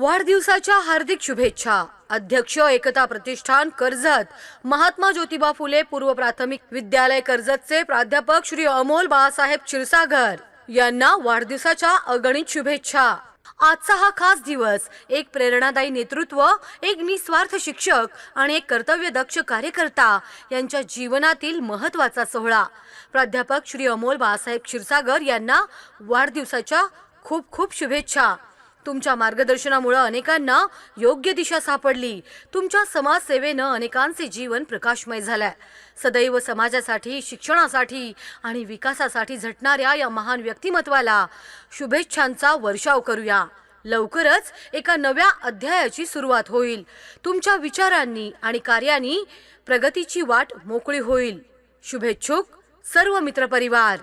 वाढदिवसाच्या हार्दिक शुभेच्छा. अध्यक्ष एकता प्रतिष्ठान कर्जत. महात्मा ज्योतिबा फुले पूर्व प्राथमिक विद्यालय कर्जतचे प्राध्यापक श्री अमोल बाळासाहेब क्षीरसागर यांना वाढदिवसाच्या अगणित शुभेच्छा. आजचा हा खास दिवस एक प्रेरणादायी नेतृत्व एक निस्वार्थ शिक्षक आणि एक कर्तव्यदक्ष कार्यकर्ता यांच्या जीवनातील महत्त्वाचा सोहळा. प्राध्यापक श्री अमोल बाळासाहेब क्षीरसागर यांना वाढदिवसाच्या खूप खूप शुभेच्छा. तुमच्या मार्गदर्शनामुळं अनेकांना योग्य दिशा सापडली. तुमच्या समाजसेवेनं अनेकांचे जीवन प्रकाशमय झालंय. सदैव समाजासाठी शिक्षणासाठी आणि विकासासाठी झटणाऱ्या या महान व्यक्तिमत्वाला शुभेच्छांचा वर्षाव करूया. लवकरच एका नव्या अध्यायाची सुरुवात होईल. तुमच्या विचारांनी आणि कार्यांनी प्रगतीची वाट मोकळी होईल. शुभेच्छुक सर्व मित्रपरिवार.